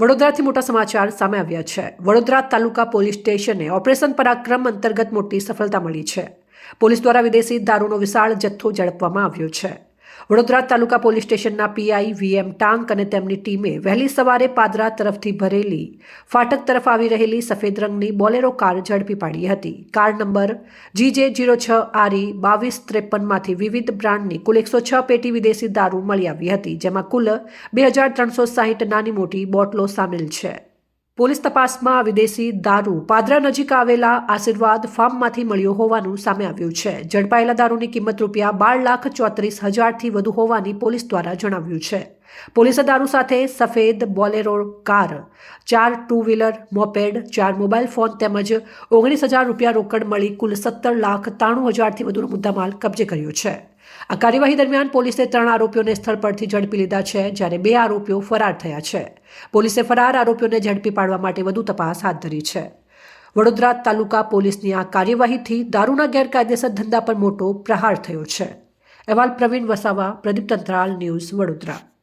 વડોદરાથી મોટા સમાચાર સામે આવ્યા છે. વડોદરા તાલુકા પોલીસ સ્ટેશને ઓપરેશન પરાક્રમ અંતર્ગત મોટી સફળતા મળી છે. પોલીસ દ્વારા વિદેશી દારૂનો વિશાળ જથ્થો ઝડપવામાં આવ્યો છે. વડોદરા તાલુકા પોલીસ સ્ટેશનના પીઆઈ વીએમ ટાંક અને તેમની ટીમે વહેલી સવારે પાદરા તરફથી ભરેલી ફાટક તરફ આવી રહેલી સફેદ રંગની બોલેરો કાર ઝડપી પાડી હતી. કાર નંબર જીજે જીરો છ આરી બાવીસ ત્રેપનમાંથી વિવિધ બ્રાન્ડની કુલ એકસો છ પેટી વિદેશી દારૂ મળી આવી હતી, જેમાં કુલ બે હજાર ત્રણસો સાહીઠ નાની મોટી બોટલો સામેલ છે. પોલીસ તપાસમાં વિદેશી દારૂ પાદરા નજીક આવેલા આશીર્વાદ ફાર્મમાંથી મળ્યો હોવાનું સામે આવ્યું છે. ઝડપાયેલા દારૂની કિંમત રૂપિયા બાર લાખ ચોત્રીસ હજારથી વધુ હોવાની પોલીસ દ્વારા જણાવ્યું છે. પોલીસે દારૂ સાથે સફેદ બોલેરો કાર, ચાર ટુ વ્હીલર મોપેડ, ચાર મોબાઈલ ફોન તેમજ ઓગણીસ હજાર રૂપિયા રોકડ મળી કુલ સત્તર લાખ ત્રાણું હજારથી વધુનો મુદ્દામાલ કબજે કર્યો છે. આ કાર્યવાહી દરમિયાન પોલીસે ત્રણ આરોપીઓને સ્થળ પરથી ઝડપી લીધા છે, જ્યારે બે આરોપીઓ ફરાર થયા છે. પોલીસે ફરાર આરોપીઓને ઝડપી પાડવા માટે વધુ તપાસ હાથ ધરી છે. વડોદરા તાલુકા પોલીસની આ કાર્યવાહીથી દારૂના ગેરકાયદેસર ધંધા પર મોટો પ્રહાર થયો છે. અહેવાલ પ્રવીણ વસાવા, પ્રદીપ તંત્રાલ, ન્યૂઝ વડોદરા.